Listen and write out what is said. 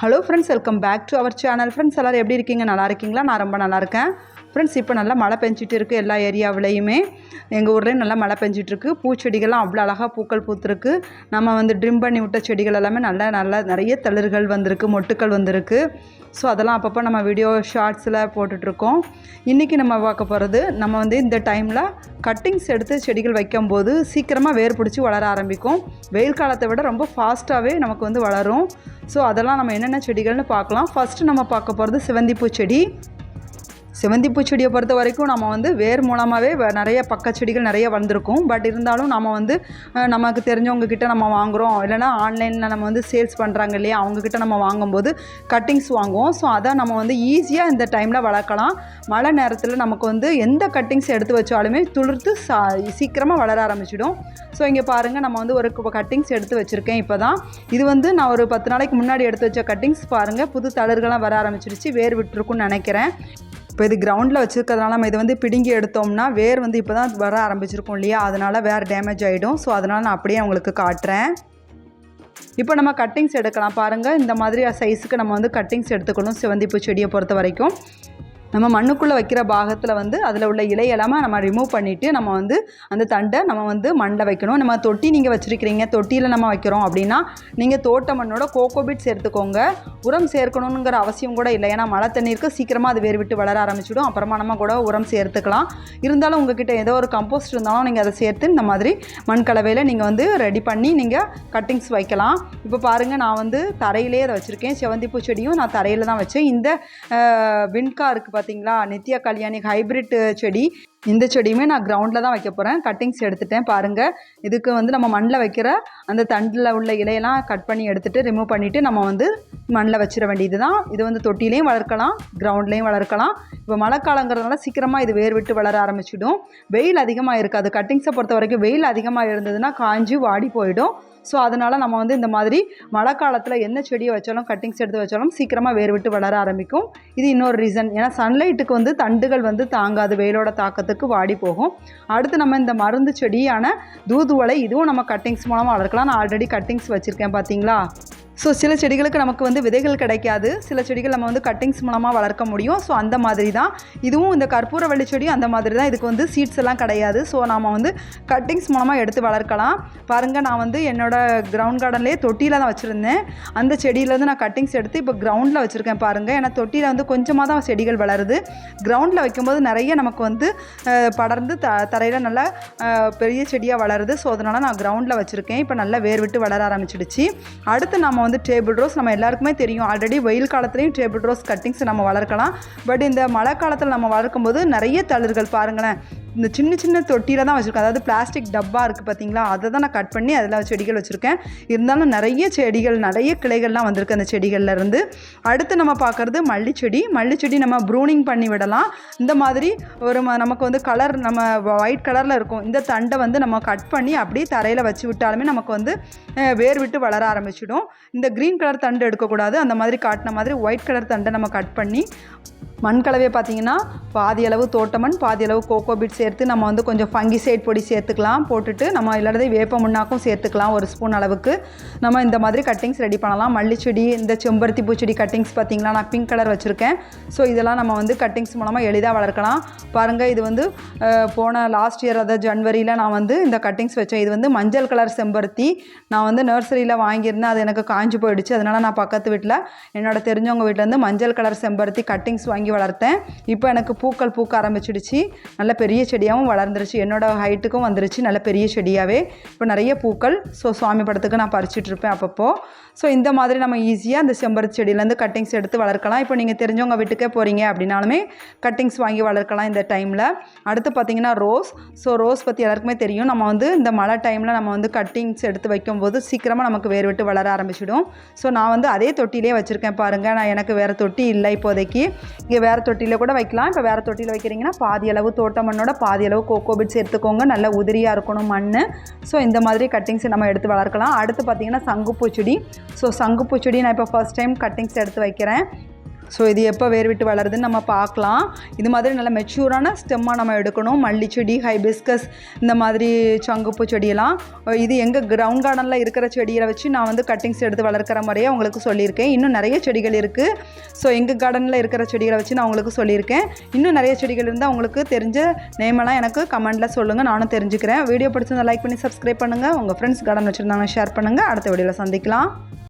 Hello friends welcome back to our channel friends எல்லோரும் எப்படி இருக்கீங்க? நல்லா இருக்கீங்களா? நான் ரொம்ப நல்லா இருக்கேன். ஃப்ரெண்ட்ஸ் இப்போ நல்லா மழை பெஞ்சிட்டு இருக்குது எல்லா ஏரியாவிலையுமே. எங்கள் ஊர்லேயும் நல்லா மழை பெஞ்சிட்ருக்கு பூச்செடிகள்லாம் அவ்வளோ அழகாக பூக்கள் பூத்துருக்கு. நம்ம வந்து ட்ரிம் பண்ணி விட்ட செடிகள் எல்லாமே நல்லா நல்லா நிறைய தளிர்கள் வந்திருக்கு மொட்டுக்கள் வந்திருக்கு. ஸோ அதெல்லாம் அப்பப்போ நம்ம வீடியோ ஷார்ட்ஸில் போட்டுட்ருக்கோம். இன்றைக்கி நம்ம பார்க்க போகிறது நம்ம வந்து இந்த டைமில் கட்டிங்ஸ் எடுத்து செடிகள் வைக்கும்போது சீக்கிரமாக வேர் பிடிச்சி வளர ஆரம்பிக்கும். வெயில் காலத்தை விட ரொம்ப ஃபாஸ்ட்டாகவே நமக்கு வந்து வளரும். ஸோ அதெல்லாம் நம்ம என்னென்ன செடிகள்னு பார்க்கலாம். ஃபஸ்ட்டு நம்ம பார்க்க போகிறது சிவந்திப்பூ செடி. செவந்திப்பூ செடியை பொறுத்த வரைக்கும் நம்ம வந்து வேர் மூலமாகவே வ- நிறைய பக்க செடிகள் நிறைய வந்திருக்கும். பட் இருந்தாலும் நம்ம வந்து நமக்கு தெரிஞ்சவங்க கிட்ட நம்ம வாங்குகிறோம் இல்லைனா ஆன்லைனில் நம்ம வந்து சேல்ஸ் பண்ணுறாங்க இல்லையா அவங்கக்கிட்ட நம்ம வாங்கும்போது கட்டிங்ஸ் வாங்குவோம். ஸோ அதை நம்ம வந்து ஈஸியாக இந்த டைமில் வளர்க்கலாம். மழை நேரத்தில் நமக்கு வந்து எந்த கட்டிங்ஸ் எடுத்து வச்சாலுமே துளிர்த்து சா சீக்கிரமாக வளர ஆரம்பிச்சிடும். ஸோ இங்கே பாருங்கள் நம்ம வந்து ஒரு கட்டிங்ஸ் எடுத்து வச்சுருக்கேன் இப்போ தான் இது வந்து நான் ஒரு பத்து நாளைக்கு முன்னாடி எடுத்து வச்ச கட்டிங்ஸ் பாருங்கள் புது தளர்கள்லாம் வர ஆரம்பிச்சிருச்சு வேர் விட்டுருக்குன்னு நினைக்கிறேன். இப்போ இது கிரவுண்டில் வச்சுருக்கிறதுனால நம்ம இதை வந்து பிடுங்கி எடுத்தோம்னா வேர் வந்து இப்போ தான் வர ஆரம்பிச்சிருக்கும் இல்லையா? அதனால் வேறு டேமேஜ் ஆகிடும் ஸோ அதனால் நான் அப்படியே உங்களுக்கு காட்டுறேன். இப்போ நம்ம கட்டிங்ஸ் எடுக்கலாம். பாருங்கள் இந்த மாதிரி சைஸுக்கு நம்ம வந்து கட்டிங்ஸ் எடுத்துக்கணும். சிவந்திப்பூ செடியை பொறுத்த வரைக்கும். நம்ம மண்ணுக்குள்ளே வைக்கிற பாகத்தில் வந்து அதில் உள்ள இலையெல்லாமே நம்ம ரிமூவ் பண்ணிவிட்டு நம்ம வந்து அந்த தண்டை நம்ம வந்து மண்ணில் வைக்கணும். நம்ம தொட்டி நீங்கள் வச்சுருக்கிறீங்க தொட்டியில் நம்ம வைக்கிறோம் அப்படின்னா நீங்கள் தோட்ட மண்ணோட கோகோபிட் சேர்த்துக்கோங்க உரம் சேர்க்கணுங்கிற அவசியம் கூட இல்லை. ஏன்னா மழை தண்ணீருக்கு சீக்கிரமாக அது வேர் விட்டு வளர ஆரம்பிச்சிடும். அப்புறமா நம்ம கூட உரம் சேர்த்துக்கலாம். இருந்தாலும் உங்ககிட்ட ஏதோ ஒரு கம்போஸ்ட் இருந்தாலும் நீங்கள் அதை சேர்த்து இந்த மாதிரி மண் கலவையில் நீங்கள் வந்து ரெடி பண்ணி நீங்கள் கட்டிங்ஸ் வைக்கலாம். இப்போ பாருங்கள் நான் வந்து தரையிலே அதை வச்சுருக்கேன். செவந்திப்பூ செடியும் நான் தரையில் தான் வச்சேன். இந்த விண்கா வின்கா இருக்குது பார்த்தீங்களா நித்யா கல்யாணி ஹைப்ரிட் செடி. இந்த செடியுமே நான் கிரவுண்டில் தான் வைக்க போகிறேன் கட்டிங்ஸ் எடுத்துட்டேன் பாருங்கள் இதுக்கு வந்து நம்ம மண்ணில் வைக்கிற அந்த தண்டில் உள்ள இலையெல்லாம் கட் பண்ணி எடுத்துகிட்டு ரிமூவ் பண்ணிவிட்டு நம்ம வந்து மண்ணில் வச்சிட வேண்டியது தான் இது வந்து தொட்டிலையும் வளர்க்கலாம் கிரவுண்ட்லேயும் வளர்க்கலாம். இப்போ மழை காலங்கிறதுனால சீக்கிரமாக இது வேர் விட்டு வளர ஆரம்பிச்சிடும். வெயில் அதிகமாக இருக்காது. கட்டிங்ஸை பொறுத்த வரைக்கும் வெயில் அதிகமாக இருந்ததுன்னா காஞ்சி வாடி போயிடும். ஸோ அதனால் நம்ம வந்து இந்த மாதிரி மழை காலத்தில் என்ன செடியை வச்சாலும் கட்டிங்ஸ் எடுத்து வச்சாலும் சீக்கிரமாக வேர் விட்டு வளர ஆரம்பிக்கும். இது இன்னொரு ரீசன் ஏன்னா சன்லைட்டுக்கு வந்து தண்டுகள் வந்து தாங்காது வெயிலோட தாக்கத்துக்கு வாடி போகும். அடுத்து நம்ம இந்த மருந்து செடியான தூதுவளை இதுவும் நம்ம கட்டிங்ஸ் மூலமாக வளர்க்கலாம். நான் ஆல்ரெடி கட்டிங்ஸ் வச்சுருக்கேன் பார்த்தீங்களா ஸோ சில செடிகளுக்கு நமக்கு வந்து விதைகள் கிடைக்காது. சில செடிகள் நம்ம வந்து கட்டிங்ஸ் மூலமாக வளர்க்க முடியும். ஸோ அந்த மாதிரி தான். இதுவும் இந்த கற்பூர செடியும் அந்த மாதிரி தான். இதுக்கு வந்து சீட்ஸ் எல்லாம் கிடையாது. ஸோ நாம் வந்து கட்டிங்ஸ் மூலமாக எடுத்து வளர்க்கலாம். பாருங்கள் நான் வந்து என்னோட கிரவுண்ட் கார்டன்லேயே தொட்டியில் தான் வச்சுருந்தேன். அந்த செடியிலேருந்து நான் கட்டிங்ஸ் எடுத்து இப்போ கிரவுண்டில் வச்சுருக்கேன் பாருங்கள் ஏன்னா தொட்டியில் வந்து கொஞ்சமாக தான் செடிகள் வளருது. கிரவுண்டில் வைக்கும்போது நிறைய நமக்கு வந்து படர்ந்து த தரையில் நல்லா பெரிய செடியாக வளருது. ஸோ அதனால் நான் கிரவுண்டில் வச்சுருக்கேன். இப்போ நல்லா வேர் விட்டு வளர ஆரம்பிச்சிடுச்சு. அடுத்து நம்ம வந்து டேபிள் ரோஸ் நம்ம எல்லாருக்குமே தெரியும். ஆல்ரெடி வெயில் காலத்துலேயும் டேபிள் ரோஸ் கட்டிங்ஸ் நம்ம வளர்க்கலாம். பட் இந்த மழை காலத்தில் நம்ம வளர்க்கும்போது நிறைய தளிர்கள் பாருங்களேன். இந்த சின்ன சின்ன தொட்டியில் தான் வச்சுருக்கேன் அதாவது பிளாஸ்டிக் டப்பா இருக்குது பார்த்தீங்களா அதை தான் நான் கட் பண்ணி அதில் செடிகள் வச்சுருக்கேன். இருந்தாலும் நிறைய செடிகள் நிறைய கிளைகள்லாம் வந்திருக்கு அந்த செடிகள்லேருந்து அடுத்து நம்ம பார்க்குறது மல்லிச்செடி. மல்லிச்செடி நம்ம ப்ரூனிங் பண்ணி விடலாம். இந்த மாதிரி ஒரு ம- நமக்கு வந்து கலர் நம்ம ஒயிட் கலரில் இருக்கும். இந்த தண்டை வந்து நம்ம கட் பண்ணி அப்படியே தரையில் வச்சு விட்டாலுமே நமக்கு வந்து வேர் விட்டு வளர ஆரம்பிச்சிடும். இந்த க்ரீன் கலர் தண்டு எடுக்கக்கூடாது. அந்த மாதிரி காட்டின மாதிரி ஒயிட் கலர் தண்டை நம்ம கட் பண்ணி மண் கலவையை பார்த்தீங்கன்னா பாதி அளவு தோட்டமண் பாதி அளவு கோகோபிட் சேர்த்து நம்ம வந்து கொஞ்சம் ஃபங்கிசைட் பொடி சேர்த்துக்கலாம். போட்டுட்டு நம்ம எல்லாத்தையும் வேப்ப முன்னாக்கும் சேர்த்துக்கலாம் ஒரு ஸ்பூன் அளவுக்கு. நம்ம இந்த மாதிரி கட்டிங்ஸ் ரெடி பண்ணலாம். மல்லிச்செடி இந்த செம்பருத்தி பூச்செடி கட்டிங்ஸ் பார்த்தீங்களா நான் பிங்க் கலர் வச்சுருக்கேன். ஸோ இதெல்லாம் நம்ம வந்து கட்டிங்ஸ் மூலமாக எளிதாக வளர்க்கலாம். பாருங்கள் இது வந்து போன லாஸ்ட் இயர் அதாவது ஜனவரியில் நான் வந்து இந்த கட்டிங்ஸ் வச்சேன். இது வந்து மஞ்சள் கலர் செம்பருத்தி. நான் வந்து நர்சரியில் வாங்கியிருந்தேன். அது எனக்கு காஞ்சி போயிடுச்சு. அதனால் நான் பக்கத்து வீட்டில் என்னோட தெரிஞ்சவங்க வீட்டிலேருந்து மஞ்சள் கலர் செம்பருத்தி கட்டிங்ஸ் வாங்கி வளர்த்தேன். இப்போ எனக்கு பூக்கள் பூக்க ஆரம்பிச்சிடுச்சு. நல்ல பெரிய செடியாகவும் வளர்ந்துருச்சு. என்னோடய ஹைட்டுக்கும் வந்துருச்சு. நல்ல பெரிய செடியாகவே இப்போ நிறைய பூக்கள். ஸோ சுவாமி படத்துக்கு நான் பறிச்சிட்டு இருப்பேன் அப்பப்போ. ஸோ இந்த மாதிரி நம்ம ஈஸியாக அந்த செம்பருத்தி செடியிலேருந்து கட்டிங்ஸ் எடுத்து வளர்க்கலாம். இப்போ நீங்கள் தெரிஞ்சவங்க வீட்டுக்கே போகிறீங்க அப்படின்னாலுமே கட்டிங்ஸ் வாங்கி வளர்க்கலாம் இந்த டைமில் அடுத்து பார்த்தீங்கன்னா ரோஸ் ஸோ ரோஸ் பற்றி எல்லாருக்குமே தெரியும். நம்ம வந்து இந்த மழை டைமில் நம்ம வந்து கட்டிங்ஸ் எடுத்து வைக்கும்போது சீக்கிரமாக நமக்கு வேர் விட்டு வளர ஆரம்பிச்சிடும். ஸோ நான் வந்து அதே தொட்டிலே வச்சுருக்கேன் பாருங்கள் நான் எனக்கு வேறு தொட்டி இல்லை இப்போதைக்கு. இங்கே வேறு தொட்டியில் கூட வைக்கலாம். இப்போ வேறு தொட்டியில் வைக்கிறீங்கன்னா பாதி அளவு தோட்ட மண்ணோட பாதி அளவு கோகோபிட் எடுத்துக்கோங்க. நல்ல உதிரியாக இருக்கணும் மண் ஸோ இந்த மாதிரி கட்டிங்ஸ் நம்ம எடுத்து வளர்க்கலாம். அடுத்து பார்த்தீங்கன்னா சங்குப்பூச்செடி. ஸோ சங்குப்பூச்செடி நான் இப்போ ஃபர்ஸ்ட் டைம் கட்டிங்ஸ் எடுத்து வைக்கிறேன். ஸோ இது எப்போ வேர் விட்டு வளருதுன்னு நம்ம பார்க்கலாம். இது மாதிரி நல்ல மெச்சூரான ஸ்டெம்மாக நம்ம எடுக்கணும். மல்லி செடி ஹைபிஸ்கஸ் இந்த மாதிரி சங்குப்பு செடியெல்லாம். இது எங்கள் கிரவுண்ட் கார்டனில் இருக்கிற செடியை வச்சு நான் வந்து கட்டிங்ஸ் எடுத்து வளர்க்குற மாதிரியே உங்களுக்கு சொல்லியிருக்கேன். இன்னும் நிறைய செடிகள் இருக்குது ஸோ எங்கள் கார்டனில் இருக்கிற செடிகளை வச்சு நான் உங்களுக்கு சொல்லியிருக்கேன். இன்னும் நிறைய செடிகள் இருந்தால் உங்களுக்கு தெரிஞ்ச நேமெல்லாம் எனக்கு கமெண்ட்டில் சொல்லுங்கள் நானும் தெரிஞ்சுக்கிறேன். வீடியோ பிடிச்சிருந்தா லைக் பண்ணி சப்ஸ்கிரைப் பண்ணுங்கள் உங்கள் ஃப்ரெண்ட்ஸ் கார்டன் வச்சுருந்தாங்க ஷேர் பண்ணுங்கள் அடுத்த வீடியோவில் சந்திக்கலாம்.